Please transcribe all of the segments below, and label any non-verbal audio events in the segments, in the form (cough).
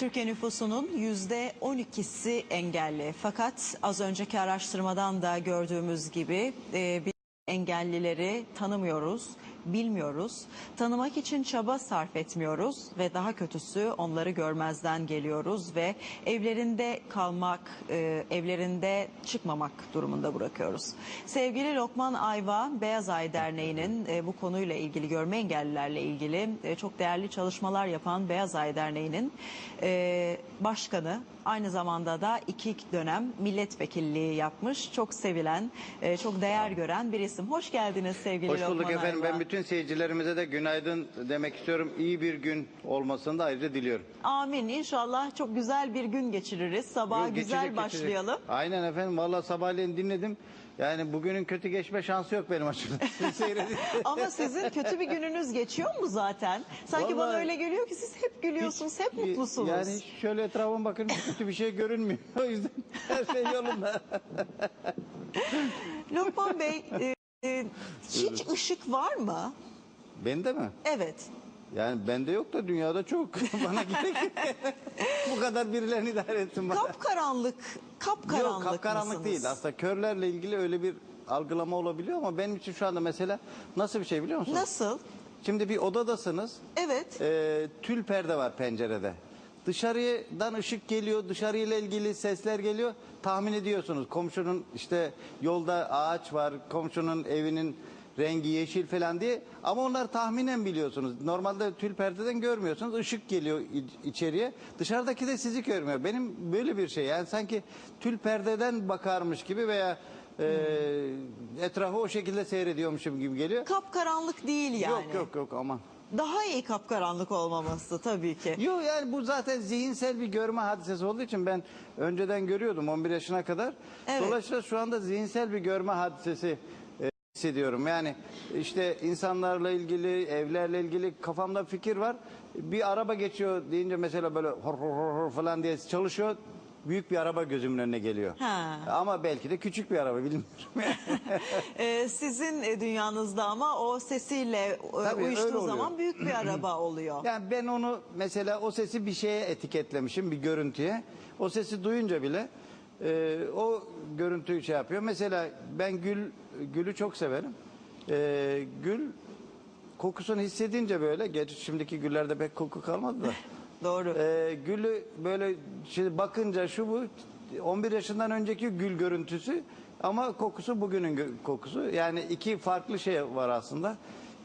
Türkiye nüfusunun yüzde 12'si engelli. Fakat az önceki araştırmadan da gördüğümüz gibi e, engellileri tanımıyoruz, bilmiyoruz. Tanımak için çaba sarf etmiyoruz ve daha kötüsü onları görmezden geliyoruz ve evlerinde kalmak, e, evlerinde çıkmamak durumunda bırakıyoruz. Sevgili Lokman Ayva, Beyaz Ay Derneği'nin e, bu konuyla ilgili, görme engellilerle ilgili e, çok değerli çalışmalar yapan Beyaz Ay Derneği'nin e, başkanı, aynı zamanda da iki dönem milletvekilliği yapmış, çok sevilen, e, çok değer gören bir isim. Hoş geldiniz sevgili Hoş bulduk Lokman efendim. Ayva. Ben bütün seyircilerimize de günaydın demek istiyorum. İyi bir gün olmasını da ayrıca diliyorum. Amin. İnşallah çok güzel bir gün geçiririz. Sabaha Yok, güzel geçecek, geçecek. başlayalım. Aynen efendim. Vallahi sabahleyin dinledim. Yani bugünün kötü geçme şansı yok benim açımdan. (laughs) Ama sizin kötü bir gününüz geçiyor mu zaten? Sanki bana Vallahi- öyle geliyor ki siz hep gülüyorsunuz, hep Hiç- mutlusunuz. Yani şöyle etrafıma bakın kötü bir şey görünmüyor. (laughs) O yüzden her şey yolunda. Lokman Bey, e, e, hiç ışık var mı? Bende mi? Evet. Yani bende yok da dünyada çok. (laughs) Bana gerek Bu kadar birilerini idare etsin bana. Kapkaranlık, kapkaranlık Yok kapkaranlık mısınız? değil. Aslında körlerle ilgili öyle bir algılama olabiliyor ama benim için şu anda mesela nasıl bir şey biliyor musunuz? Nasıl? Şimdi bir odadasınız. Evet. Ee, tül perde var pencerede. Dışarıdan ışık geliyor, dışarıyla ilgili sesler geliyor. Tahmin ediyorsunuz. Komşunun işte yolda ağaç var, komşunun evinin rengi yeşil falan diye. Ama onlar tahminen biliyorsunuz. Normalde tül perdeden görmüyorsunuz. Işık geliyor içeriye. Dışarıdaki de sizi görmüyor. Benim böyle bir şey. Yani sanki tül perdeden bakarmış gibi veya e, etrafı o şekilde seyrediyormuşum gibi geliyor. Kapkaranlık değil yani. Yok yok yok aman. Daha iyi kapkaranlık olmaması tabii ki. Yok yani bu zaten zihinsel bir görme hadisesi olduğu için ben önceden görüyordum 11 yaşına kadar. Evet. Dolayısıyla şu anda zihinsel bir görme hadisesi e, hissediyorum. Yani işte insanlarla ilgili, evlerle ilgili kafamda fikir var. Bir araba geçiyor deyince mesela böyle hor hor hor hor falan diye çalışıyor. Büyük bir araba gözümün önüne geliyor. Ha. Ama belki de küçük bir araba bilmiyorum. (laughs) Ee, sizin e, dünyanızda ama o sesiyle e, Tabii, öyle uyuştuğu oluyor. zaman büyük bir araba (clears throat) oluyor. Yani ben onu mesela o sesi bir şeye etiketlemişim bir görüntüye. O sesi duyunca bile e, o görüntüyü şey yapıyor. Mesela ben gül gülü çok severim. E, gül kokusunu hissedince böyle geç şimdiki güllerde pek koku kalmadı da. (laughs) Doğru. E, gülü böyle şimdi bakınca şu bu 11 yaşından önceki gül görüntüsü ama kokusu bugünün kokusu. Yani iki farklı şey var aslında.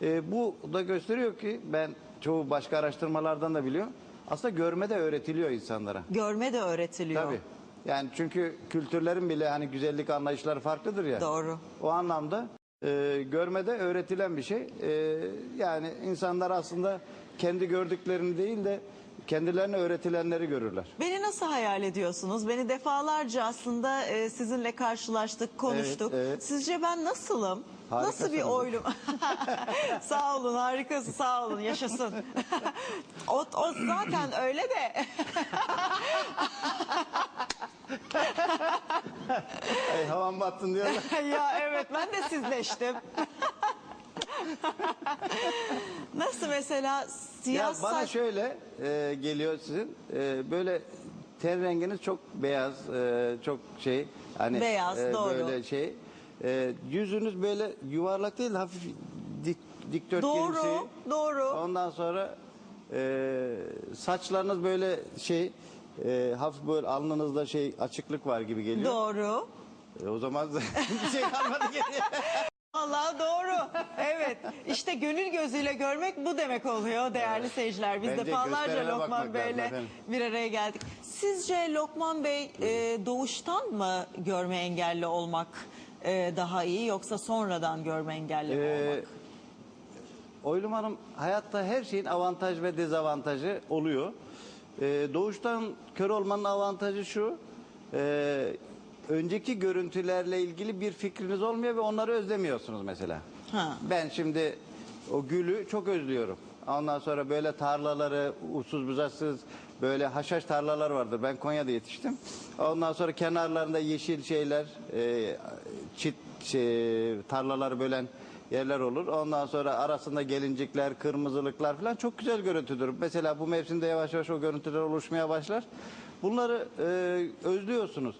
E, bu da gösteriyor ki ben çoğu başka araştırmalardan da biliyorum. Aslında görme de öğretiliyor insanlara. Görme de öğretiliyor. Tabii. Yani çünkü kültürlerin bile hani güzellik anlayışları farklıdır ya. Doğru. O anlamda e, görmede öğretilen bir şey. E, yani insanlar aslında kendi gördüklerini değil de kendilerine öğretilenleri görürler. Beni nasıl hayal ediyorsunuz? Beni defalarca aslında e, sizinle karşılaştık, konuştuk. Evet, evet. Sizce ben nasılım? Nasıl bir oylum? (laughs) sağ olun, harikasın, sağ olun, yaşasın. o, o zaten öyle de. (laughs) Ey havan battın diyorlar. (laughs) ya evet, ben de sizleştim. (laughs) Nasıl mesela ya siyah bana saç... şöyle e, geliyor sizin e, böyle ten renginiz çok beyaz e, çok şey hani Beyaz, doğru. böyle şey e, yüzünüz böyle yuvarlak değil hafif dik, dikdörtgenimsi. Doğru, doğru. Ondan sonra e, saçlarınız böyle şey e, hafif böyle alnınızda şey açıklık var gibi geliyor. Doğru. E, o zaman (laughs) bir şey kalmadı geriye. Allah doğru. Evet. İşte gönül gözüyle görmek bu demek oluyor değerli seyirciler. Biz Bence defalarca gösterene Lokman bakmak lazım Bey'le efendim. bir araya geldik. Sizce Lokman Bey e, doğuştan mı görme engelli olmak e, daha iyi yoksa sonradan görme engelli mi Ee, olmak? Oylum Hanım hayatta her şeyin avantaj ve dezavantajı oluyor. Ee, doğuştan kör olmanın avantajı şu. e, önceki görüntülerle ilgili bir fikriniz olmuyor ve onları özlemiyorsunuz mesela. Ha. Ben şimdi o gülü çok özlüyorum. Ondan sonra böyle tarlaları uçsuz bucaksız böyle haşhaş tarlalar vardır. Ben Konya'da yetiştim. Ondan sonra kenarlarında yeşil şeyler, e, çit şey, tarlaları bölen yerler olur. Ondan sonra arasında gelincikler, kırmızılıklar falan çok güzel görüntüdür. Mesela bu mevsimde yavaş yavaş o görüntüler oluşmaya başlar. Bunları e, özlüyorsunuz.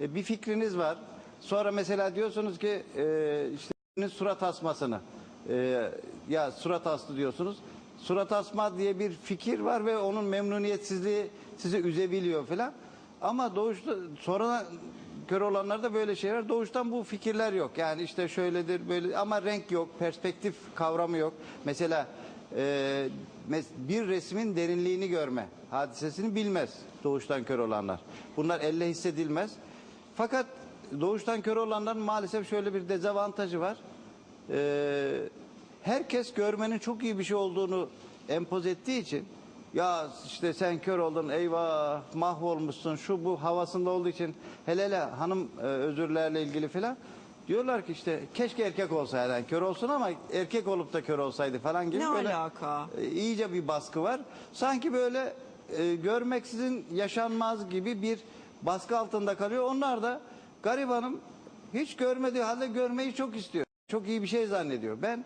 E, bir fikriniz var. Sonra mesela diyorsunuz ki e, işte surat asmasını e, ya surat astı diyorsunuz. Surat asma diye bir fikir var ve onun memnuniyetsizliği sizi üzebiliyor falan. Ama doğuşta sonradan kör olanlarda böyle şeyler doğuştan bu fikirler yok. Yani işte şöyledir böyle ama renk yok, perspektif kavramı yok. Mesela e, bir resmin derinliğini görme hadisesini bilmez doğuştan kör olanlar. Bunlar elle hissedilmez. Fakat doğuştan kör olanların maalesef şöyle bir dezavantajı var. Ee, herkes görmenin çok iyi bir şey olduğunu empoz ettiği için ya işte sen kör oldun eyvah mahvolmuşsun şu bu havasında olduğu için hele hele hanım e, özürlerle ilgili filan diyorlar ki işte keşke erkek olsaydı yani kör olsun ama erkek olup da kör olsaydı falan gibi Ne böyle alaka? e, iyice bir baskı var. Sanki böyle e, görmeksizin yaşanmaz gibi bir baskı altında kalıyor. Onlar da garibanım hiç görmediği halde görmeyi çok istiyor. Çok iyi bir şey zannediyor. Ben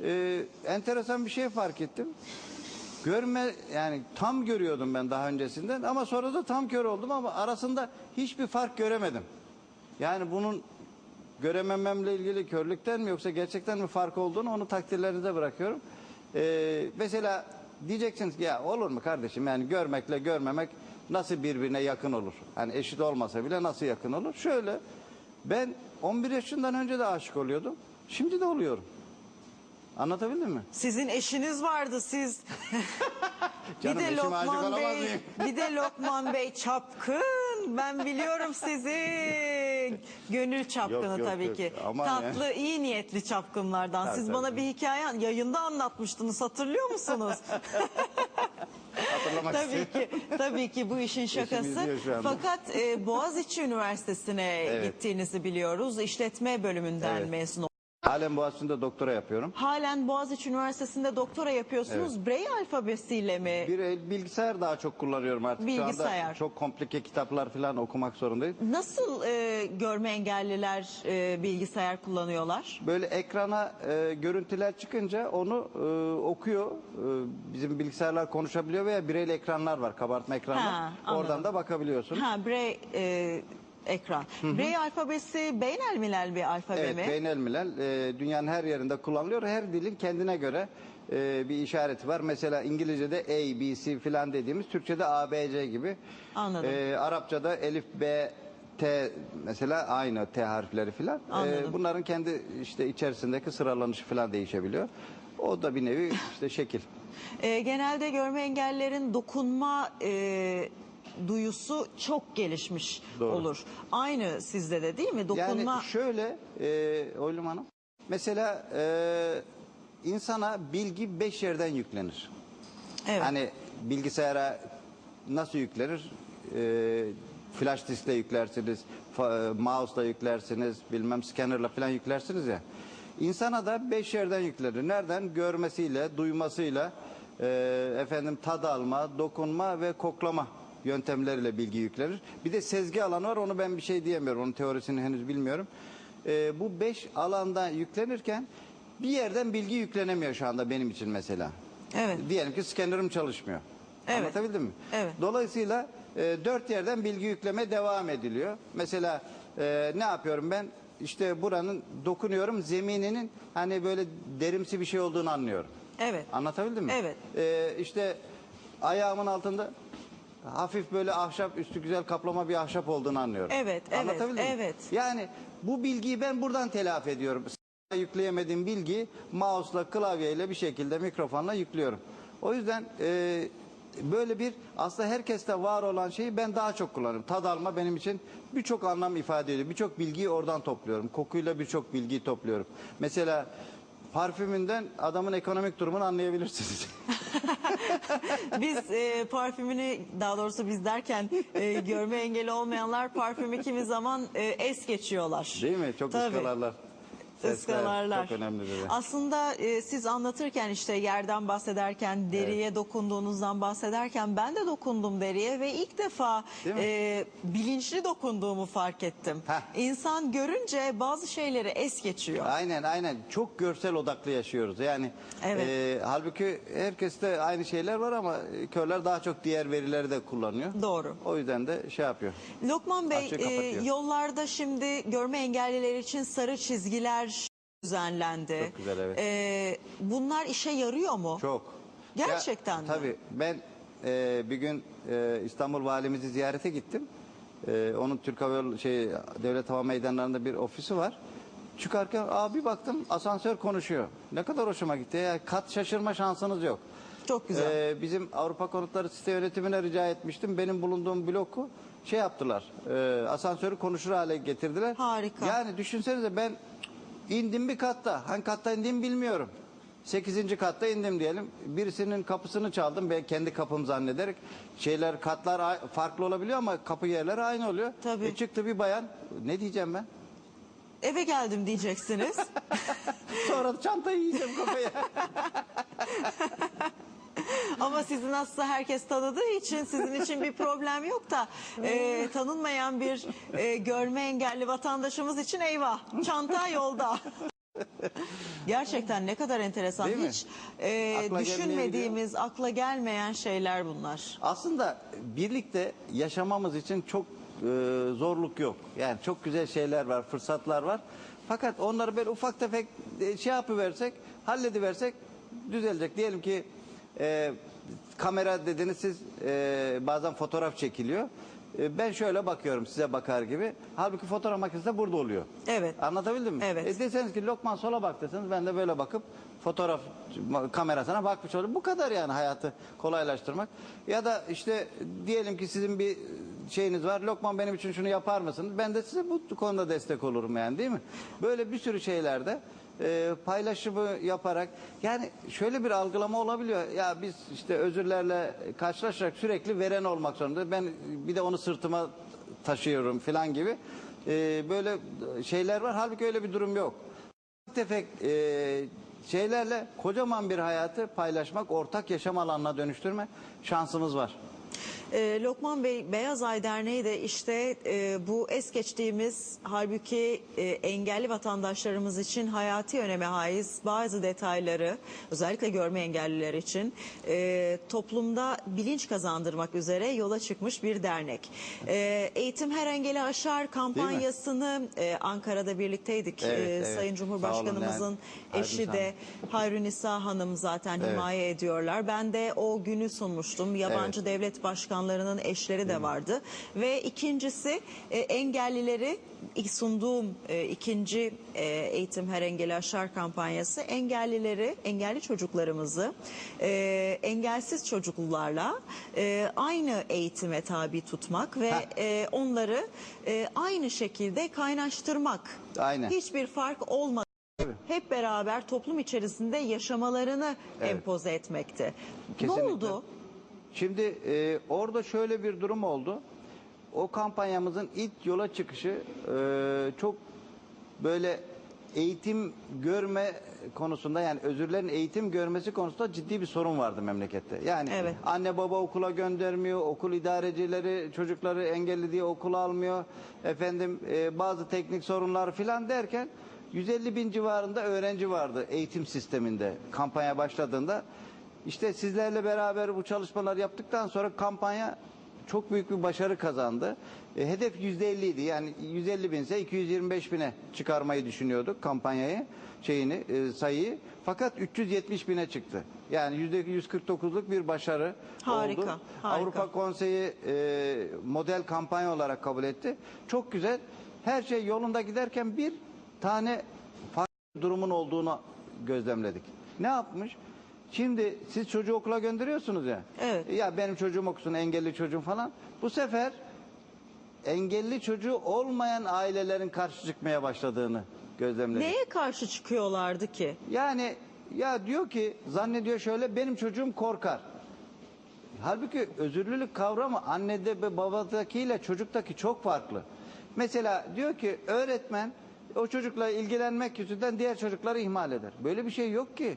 e, enteresan bir şey fark ettim. Görme yani tam görüyordum ben daha öncesinden ama sonra da tam kör oldum ama arasında hiçbir fark göremedim. Yani bunun göremememle ilgili körlükten mi yoksa gerçekten mi fark olduğunu onu takdirlerinize bırakıyorum. Ee, mesela diyeceksiniz ki ya olur mu kardeşim yani görmekle görmemek nasıl birbirine yakın olur? Hani eşit olmasa bile nasıl yakın olur? Şöyle ben 11 yaşından önce de aşık oluyordum. Şimdi de oluyorum. Anlatabildim mi? Sizin eşiniz vardı siz. (laughs) Canım, bir de Lokman Bey, bir de Lokman Bey çapkın. Ben biliyorum sizi. (laughs) Gönül çapkını Yok, yok, tabii yok. ki. Aman Tatlı, iyi niyetli çapkınlardan. Tabii, Siz tabii. bana bir hikaye yayında anlatmıştınız. Hatırlıyor musunuz? (laughs) (laughs) Hatırlamak tabii ki, tabii ki bu işin şakası. izliyor şu anda. Fakat e, Boğaziçi Üniversitesi'ne Evet. gittiğinizi biliyoruz. İşletme bölümünden Evet. mezun. Halen Boğaziçi'nde doktora yapıyorum. Halen Boğaziçi Üniversitesi'nde doktora yapıyorsunuz. Braille alfabesiyle mi? Bir el bilgisayar daha çok kullanıyorum artık. Şu Bilgisayar. anda çok komplike kitaplar falan okumak zorundayım. Nasıl e, görme engelliler e, bilgisayar kullanıyorlar? Böyle ekrana e, görüntüler çıkınca onu e, okuyor. E, bizim bilgisayarlar konuşabiliyor veya bireyli ekranlar var, kabartma ekranlar. Ha, anladım. Oradan da bakabiliyorsun. Ha, Braille e, ekran. Braille alfabesi beynelmilel bir alfabe Evet, mi? beynelmilel e, dünyanın her yerinde kullanılıyor. Her dilin kendine göre e, bir işareti var. Mesela İngilizce'de A, B, C filan dediğimiz, Türkçe'de A, B, C gibi. Anladım. E, Arapça'da Elif, B, T mesela aynı T harfleri filan. E, Anladım. bunların kendi işte içerisindeki sıralanışı filan değişebiliyor. O da bir nevi işte şekil. E, genelde görme engellilerin dokunma e, duyusu çok gelişmiş Doğru. olur. Aynı sizde de değil mi? Dokunma Yani şöyle e, Oylum Hanım. Mesela e, insana bilgi beş yerden yüklenir. evet. Hani bilgisayara nasıl yüklenir? Ee, flash diskle yüklersiniz, e, mouse'la yüklersiniz, bilmem scanner'la falan yüklersiniz ya. İnsana da beş yerden yüklenir. Nereden? Görmesiyle, duymasıyla, e, efendim tad alma, dokunma ve koklama yöntemleriyle bilgi yüklenir. Bir de sezgi alanı var. Onu ben bir şey diyemiyorum. Onun teorisini henüz bilmiyorum. Ee, bu beş alanda yüklenirken bir yerden bilgi yüklenemiyor şu anda benim için mesela. Evet. Diyelim ki scanner'ım çalışmıyor. Evet. Anlatabildim mi? Evet. Dolayısıyla e, dört yerden bilgi yükleme devam ediliyor. Mesela e, ne yapıyorum ben? İşte buranın dokunuyorum zemininin hani böyle derimsi bir şey olduğunu anlıyorum. Evet. Anlatabildim mi? Evet. E, işte ayağımın altında hafif böyle ahşap üstü güzel kaplama bir ahşap olduğunu anlıyorum. Evet, evet, Anlatabildim mi? evet. Yani bu bilgiyi ben buradan telafi ediyorum. Yükleyemediğim bilgiyi mouse'la, klavyeyle bir şekilde mikrofonla yüklüyorum. O yüzden e, böyle bir aslında herkeste var olan şeyi ben daha çok kullanıyorum. Tad alma benim için birçok anlam ifade ediyor. Birçok bilgiyi oradan topluyorum. Kokuyla birçok bilgiyi topluyorum. Mesela parfümünden adamın ekonomik durumunu anlayabilirsiniz. (laughs) (laughs) Biz e, parfümünü daha doğrusu biz derken e, görme engeli olmayanlar parfümü kimi zaman e, es geçiyorlar. Değil mi? Çok Tabii. ıskalarlar. Iskalarlar. çok önemlidir. Aslında e, siz anlatırken işte yerden bahsederken, deriye dokunduğunuzdan bahsederken ben de dokundum deriye ve ilk defa e, bilinçli dokunduğumu fark ettim. Heh. İnsan görünce bazı şeyleri es geçiyor. Aynen aynen çok görsel odaklı yaşıyoruz yani Evet. e, halbuki herkeste aynı şeyler var ama körler daha çok diğer verileri de kullanıyor. Doğru. O yüzden de şey yapıyor. Lokman Bey e, yollarda şimdi görme engelliler için sarı çizgiler düzenlendi. Çok güzel, evet. E, bunlar işe yarıyor mu? Çok. Gerçekten mi? Tabii ben e, bir gün e, İstanbul valimizi ziyarete gittim. E, onun Türk Hava şey Devlet Hava Meydanları'nda bir ofisi var. Çıkarken abi baktım asansör konuşuyor. Ne kadar hoşuma gitti. Ya, kat şaşırma şansınız yok. Çok güzel. Ee, bizim Avrupa Konutları Site Yönetimine rica etmiştim. Benim bulunduğum bloku şey yaptılar. E, asansörü konuşur hale getirdiler. Harika. Yani düşünsenize ben indim bir katta. Hangi katta indim bilmiyorum. 8. katta indim diyelim. Birisinin kapısını çaldım. Ben kendi kapım zannederek. Şeyler katlar farklı olabiliyor ama kapı yerleri aynı oluyor. Tabii. E, çıktı bir bayan. Ne diyeceğim ben? Eve geldim diyeceksiniz. (laughs) Sonra çantayı yiyeceğim kafaya. (laughs) (laughs) Ama sizin aslında herkes tanıdığı için sizin için bir problem yok da e, tanınmayan bir e, görme engelli vatandaşımız için eyvah çanta yolda. (laughs) Gerçekten ne kadar enteresan. Değil mi? Hiç e, Akla düşünmediğimiz, akla gelmeyen şeyler bunlar. Aslında birlikte yaşamamız için çok e, zorluk yok. Yani çok güzel şeyler var, fırsatlar var. Fakat onları böyle ufak tefek e, şey yapıversek, hallediversek düzelecek. Diyelim ki e, kamera dediniz siz e, bazen fotoğraf çekiliyor. E, ben şöyle bakıyorum size bakar gibi. Halbuki fotoğraf makinesi de burada oluyor. Evet. Anlatabildim mi? Evet. E deseniz ki Lokman sola bak deseniz ben de böyle bakıp fotoğraf kamerasına bakmış olurum. Bu kadar yani hayatı kolaylaştırmak. Ya da işte diyelim ki sizin bir şeyiniz var. Lokman benim için şunu yapar mısınız? Ben de size bu konuda destek olurum yani değil mi? Böyle bir sürü şeylerde e, paylaşımı yaparak yani şöyle bir algılama olabiliyor. Ya biz işte özürlerle karşılaşarak sürekli veren olmak zorunda. Ben bir de onu sırtıma taşıyorum falan gibi. E, böyle şeyler var. Halbuki öyle bir durum yok. Tefek e, şeylerle kocaman bir hayatı paylaşmak, ortak yaşam alanına dönüştürme şansımız var. E, Lokman Bey Beyaz Ay Derneği de işte e, bu es geçtiğimiz halbuki e, engelli vatandaşlarımız için hayati öneme haiz bazı detayları özellikle görme engelliler için e, toplumda bilinç kazandırmak üzere yola çıkmış bir dernek. E, Eğitim Her Engeli Aşar kampanyasını e, Ankara'da birlikteydik. Evet, E, evet. Sayın olun Cumhurbaşkanımızın yani. eşi de Hayrunisa Hanım zaten Evet. himaye ediyorlar. Ben de o günü sunmuştum. Yabancı devlet başkanlarının eşleri de vardı. Ve ikincisi e, engellileri sunduğum e, ikinci e, Eğitim Her Engeli Aşar kampanyası engellileri, engelli çocuklarımızı e, engelsiz çocuklarla e, aynı eğitime tabi tutmak ve Ha. e, onları e, aynı şekilde kaynaştırmak. Aynen. Hiçbir fark olmadan hep beraber toplum içerisinde yaşamalarını empoze etmekte. Kesinlikle. Ne oldu? Şimdi e, orada şöyle bir durum oldu. O kampanyamızın ilk yola çıkışı e, çok böyle eğitim görme konusunda yani özürlerin eğitim görmesi konusunda ciddi bir sorun vardı memlekette. Yani Evet. anne baba okula göndermiyor, okul idarecileri çocukları engelli diye okula almıyor. Efendim e, bazı teknik sorunlar filan derken 150 bin civarında öğrenci vardı eğitim sisteminde kampanya başladığında. İşte sizlerle beraber bu çalışmalar yaptıktan sonra kampanya çok büyük bir başarı kazandı. E, hedef yüzde idi. Yani 150 binse 225 bine çıkarmayı düşünüyorduk kampanyayı, şeyini, e, sayıyı. Fakat 370 bine çıktı. Yani yüzde 149'luk bir başarı Harika, oldu. harika. Avrupa Konseyi e, model kampanya olarak kabul etti. Çok güzel. Her şey yolunda giderken bir tane farklı durumun olduğunu gözlemledik. Ne yapmış? Şimdi siz çocuğu okula gönderiyorsunuz ya. Evet. Ya benim çocuğum okusun, engelli çocuğum falan. Bu sefer engelli çocuğu olmayan ailelerin karşı çıkmaya başladığını gözlemledik. Neye karşı çıkıyorlardı ki? Yani ya diyor ki zannediyor şöyle benim çocuğum korkar. Halbuki özürlülük kavramı annede ve babadakiyle çocuktaki çok farklı. Mesela diyor ki öğretmen o çocukla ilgilenmek yüzünden diğer çocukları ihmal eder. Böyle bir şey yok ki.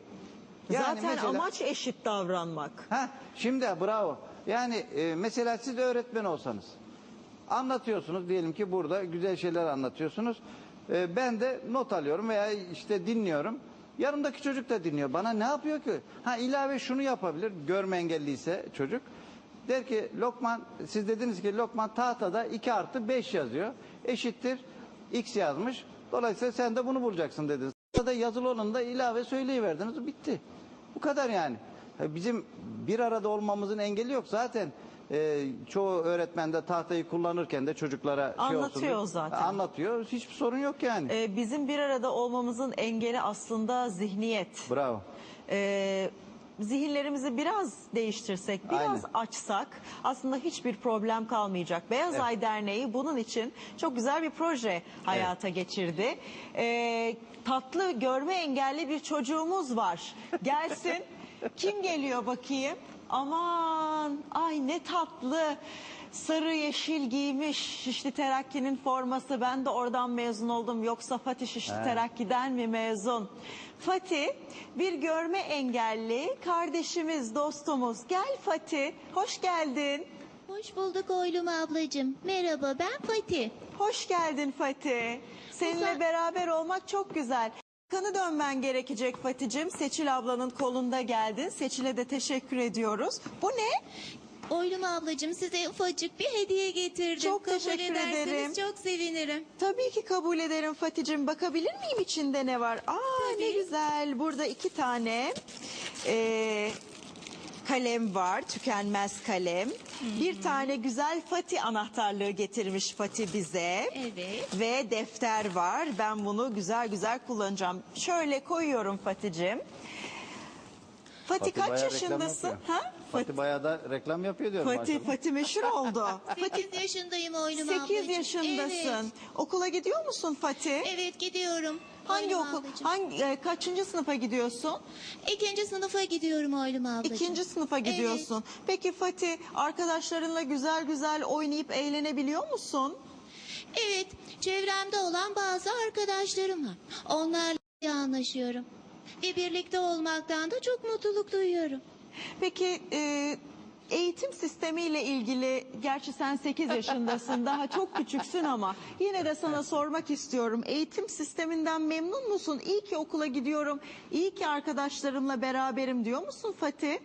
Yani Zaten mesela- amaç eşit davranmak. Ha, şimdi bravo. Yani e, mesela siz öğretmen olsanız anlatıyorsunuz diyelim ki burada güzel şeyler anlatıyorsunuz. E, ben de not alıyorum veya işte dinliyorum. Yanımdaki çocuk da dinliyor. Bana ne yapıyor ki? Ha ilave şunu yapabilir. Görme engelliyse çocuk. Der ki Lokman siz dediniz ki Lokman tahtada 2 artı 5 yazıyor. Eşittir x yazmış. Dolayısıyla sen de bunu bulacaksın dediniz. Tahtada yazılı olanı da ilave söyleyiverdiniz. Bitti. Bu kadar yani. Bizim bir arada olmamızın engeli yok. Zaten e, çoğu öğretmen de tahtayı kullanırken de çocuklara şey olsun Anlatıyor zaten. Anlatıyor. Hiçbir sorun yok yani. Ee, bizim bir arada olmamızın engeli aslında zihniyet. Bravo. Ee, zihinlerimizi biraz değiştirsek, biraz Aynen. açsak aslında hiçbir problem kalmayacak. Beyaz Evet. Ay Derneği bunun için çok güzel bir proje hayata geçirdi. Ee, tatlı görme engelli bir çocuğumuz var. Gelsin. (laughs) Kim geliyor bakayım? Aman ay ne tatlı. Sarı yeşil giymiş Şişli Terakki'nin forması. Ben de oradan mezun oldum. Yoksa Fatih Şişli Terakki'den mi mezun? Fatih bir görme engelli kardeşimiz, dostumuz. Gel Fatih, hoş geldin. Hoş bulduk Oylum ablacığım. Merhaba ben Fatih. Hoş geldin Fatih. Seninle beraber olmak çok güzel. Kanı dönmen gerekecek Fatih'cim. Seçil ablanın kolunda geldin. Seçil'e de teşekkür ediyoruz. Bu ne? Oylum ablacığım size ufacık bir hediye getirdim. Çok Kabul teşekkür ederseniz ederim. çok sevinirim. Tabii ki kabul ederim Fatih'cim. Bakabilir miyim içinde ne var? Aa ne Tabii. güzel. Burada iki tane eee, kalem var. Tükenmez kalem. Bir tane güzel Fatih anahtarlığı getirmiş Fatih bize. Evet. Ve defter var. Ben bunu güzel güzel kullanacağım. Şöyle koyuyorum Fatih'cim. Fatih, kaç bayağı reklam yaşındasın? Ha? Fatih bayağı da reklam yapıyor diyorum. Fatih, maşallah. Fatih meşhur oldu. (laughs) Fatih 8 yaşındayım ablacığım. 8 yaşındasın. Evet. Okula gidiyor musun Fatih? Evet gidiyorum. Hangi Oylum okul? ablacığım. Hangi e, kaçıncı sınıfa gidiyorsun? İkinci sınıfa gidiyorum Oylum ablacığım. İkinci sınıfa gidiyorsun. Peki Fatih arkadaşlarınla güzel güzel oynayıp eğlenebiliyor musun? Evet. Çevremde olan bazı arkadaşlarım var. Onlarla iyi anlaşıyorum. Ve birlikte olmaktan da çok mutluluk duyuyorum. Peki e, eğitim sistemiyle ilgili gerçi sen 8 yaşındasın (laughs) daha çok küçüksün ama yine de sana sormak istiyorum. Eğitim sisteminden memnun musun? İyi ki okula gidiyorum. iyi ki arkadaşlarımla beraberim diyor musun Fatih?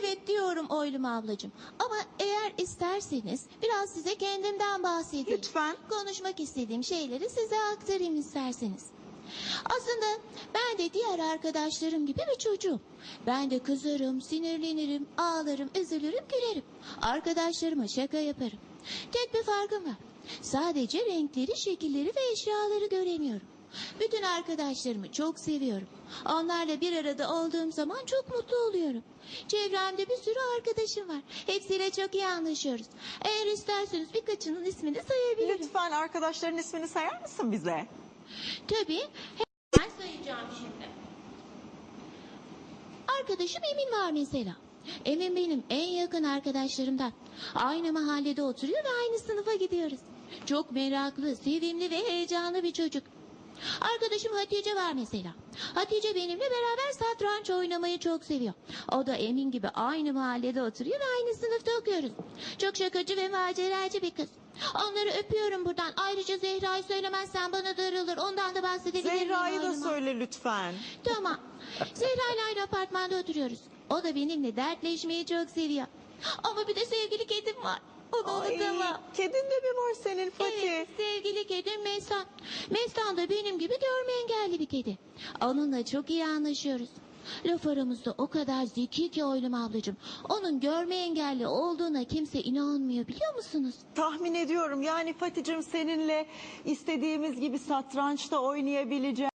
Evet diyorum Oylum ablacığım. Ama eğer isterseniz biraz size kendimden bahsedeyim. Lütfen. Konuşmak istediğim şeyleri size aktarayım isterseniz. Aslında ben de diğer arkadaşlarım gibi bir çocuğum. Ben de kızarım, sinirlenirim, ağlarım, üzülürüm, gülerim. Arkadaşlarıma şaka yaparım. Tek bir farkım var. Sadece renkleri, şekilleri ve eşyaları göremiyorum. Bütün arkadaşlarımı çok seviyorum. Onlarla bir arada olduğum zaman çok mutlu oluyorum. Çevremde bir sürü arkadaşım var. Hepsiyle çok iyi anlaşıyoruz. Eğer isterseniz birkaçının ismini sayabilirim. Lütfen arkadaşların ismini sayar mısın bize? Tabii. Ben sayacağım şimdi. Arkadaşım Emin var mesela. Emin benim en yakın arkadaşlarımdan. Aynı mahallede oturuyor ve aynı sınıfa gidiyoruz. Çok meraklı, sevimli ve heyecanlı bir çocuk. Arkadaşım Hatice var mesela. Hatice benimle beraber satranç oynamayı çok seviyor. O da Emin gibi aynı mahallede oturuyor ve aynı sınıfta okuyoruz. Çok şakacı ve maceracı bir kız. Onları öpüyorum buradan. Ayrıca Zehra'yı söylemezsen bana darılır. Ondan da bahsedebilirim. Zehra'yı da söyle lütfen. Tamam. (laughs) Zehra ile aynı apartmanda oturuyoruz. O da benimle dertleşmeyi çok seviyor. Ama bir de sevgili kedim var. Onu Ay, unutamam. kedin de mi var senin Fatih? Evet, sevgili kedim Mestan. Mestan da benim gibi görme engelli bir kedi. Onunla çok iyi anlaşıyoruz. Laf aramızda o kadar zeki ki oylum ablacığım. Onun görme engelli olduğuna kimse inanmıyor biliyor musunuz? Tahmin ediyorum yani Fatih'cim seninle istediğimiz gibi satrançta oynayabileceğiz.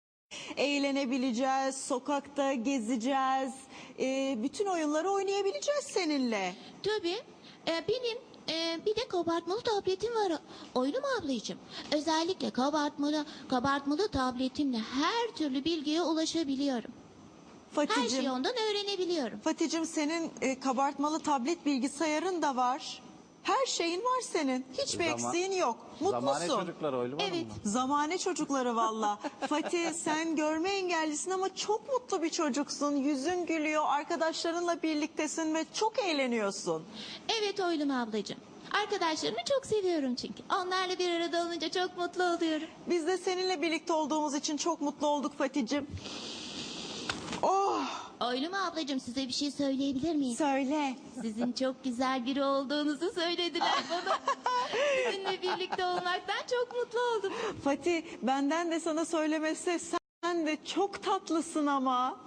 Eğlenebileceğiz, sokakta gezeceğiz, e, bütün oyunları oynayabileceğiz seninle. Tabii. Ee, benim e, bir de kabartmalı tabletim var. Oylum ablacığım. Özellikle kabartmalı, kabartmalı tabletimle her türlü bilgiye ulaşabiliyorum. Her Fatih'cim, şeyi ondan öğrenebiliyorum. Fatih'cim senin e, kabartmalı tablet bilgisayarın da var. Her şeyin var senin. Hiçbir Zaman- eksiğin yok. Mutlusun. Zamane çocukları Oylum Hanım Evet. mı? Zamane çocukları valla. (laughs) Fatih sen görme engellisin ama çok mutlu bir çocuksun. Yüzün gülüyor, arkadaşlarınla birliktesin ve çok eğleniyorsun. Evet Oylum ablacığım. Arkadaşlarımı çok seviyorum çünkü. Onlarla bir arada olunca çok mutlu oluyorum. Biz de seninle birlikte olduğumuz için çok mutlu olduk Fatih'cim. Oylum ablacığım size bir şey söyleyebilir miyim? söyle. Sizin çok güzel biri olduğunuzu söylediler bana. Sizinle birlikte olmaktan çok mutlu oldum. Fatih benden de sana söylemesi sen de çok tatlısın ama.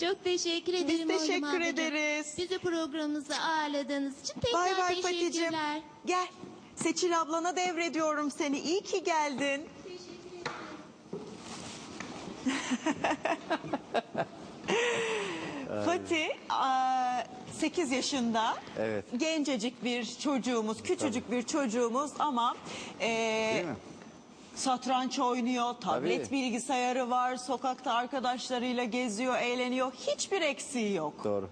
Çok teşekkür Biz ederim Oylum teşekkür ablacığım. ederiz. Bizi programımıza ağırladığınız için tekrar Bay bay Fatih'cim. teşekkürler. Gel. Seçil ablana devrediyorum seni. İyi ki geldin. (laughs) Fatih 8 yaşında Evet. gencecik bir çocuğumuz, küçücük bir çocuğumuz ama e, Değil mi? satranç oynuyor, tablet Tabii. bilgisayarı var, sokakta arkadaşlarıyla geziyor, eğleniyor. Hiçbir eksiği yok. Doğru.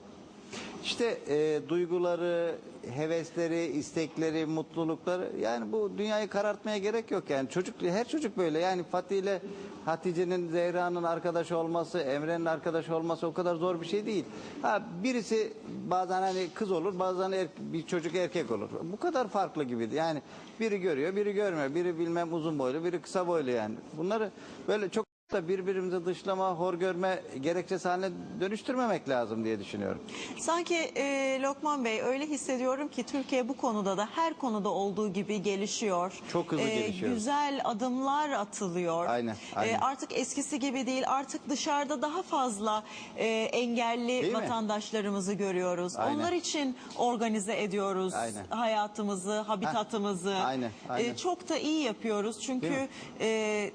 İşte e, duyguları, hevesleri, istekleri, mutlulukları yani bu dünyayı karartmaya gerek yok yani çocuk her çocuk böyle yani Fatih ile Hatice'nin Zehra'nın arkadaşı olması, Emre'nin arkadaşı olması o kadar zor bir şey değil. Ha birisi bazen hani kız olur, bazen er- bir çocuk erkek olur. Bu kadar farklı gibi. Yani biri görüyor, biri görmüyor. Biri bilmem uzun boylu, biri kısa boylu yani. Bunları böyle çok da birbirimizi dışlama, hor görme gerekçesi haline dönüştürmemek lazım diye düşünüyorum. Sanki e, Lokman Bey öyle hissediyorum ki Türkiye bu konuda da her konuda olduğu gibi gelişiyor. E, Çok hızlı gelişiyor. Güzel adımlar atılıyor. Aynen, aynen. artık eskisi gibi değil artık dışarıda daha fazla e, engelli Değil mi? vatandaşlarımızı görüyoruz. Aynen. Onlar için organize ediyoruz Aynen. hayatımızı, habitatımızı. aynen, aynen. E, çok da iyi yapıyoruz çünkü mi? e,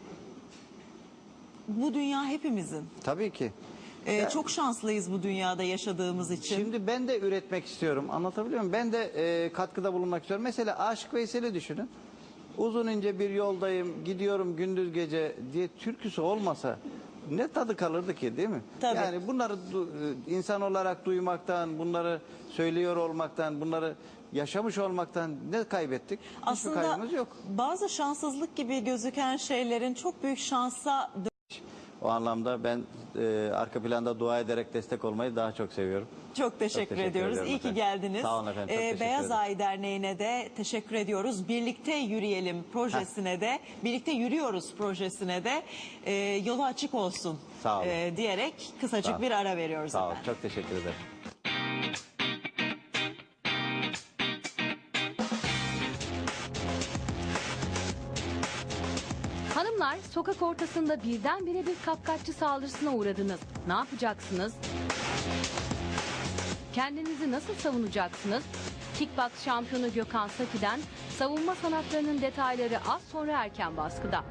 bu dünya hepimizin. Tabii ki. E, Ya- çok şanslıyız bu dünyada yaşadığımız için. Şimdi ben de üretmek istiyorum. Anlatabiliyor muyum? Ben de e, katkıda bulunmak istiyorum. Mesela Aşık Veysel'i düşünün. Uzun ince bir yoldayım, gidiyorum gündüz gece diye türküsü olmasa ne tadı kalırdı ki değil mi? Tabii. Yani bunları e, insan olarak duymaktan, bunları söylüyor olmaktan, bunları yaşamış olmaktan ne kaybettik? Hiçbir Aslında kaybımız yok. bazı şanssızlık gibi gözüken şeylerin çok büyük şansa O anlamda ben e, arka planda dua ederek destek olmayı daha çok seviyorum. çok teşekkür, teşekkür ediyoruz. İyi ki efendim. geldiniz. Sağ olun efendim, çok teşekkür Beyaz ederim. Ay Derneği'ne de teşekkür ediyoruz. Birlikte yürüyelim projesine de, birlikte yürüyoruz projesine de e, yolu açık olsun Sağ olun. e, diyerek kısacık Sağ- bir ara veriyoruz. Sağ olun, efendim. çok teşekkür ederim. Sokak ortasında birdenbire bir kapkaççı saldırısına uğradınız. Ne yapacaksınız? Kendinizi nasıl savunacaksınız? Kickbox şampiyonu Gökhan Saki'den savunma sanatlarının detayları az sonra erken baskıda.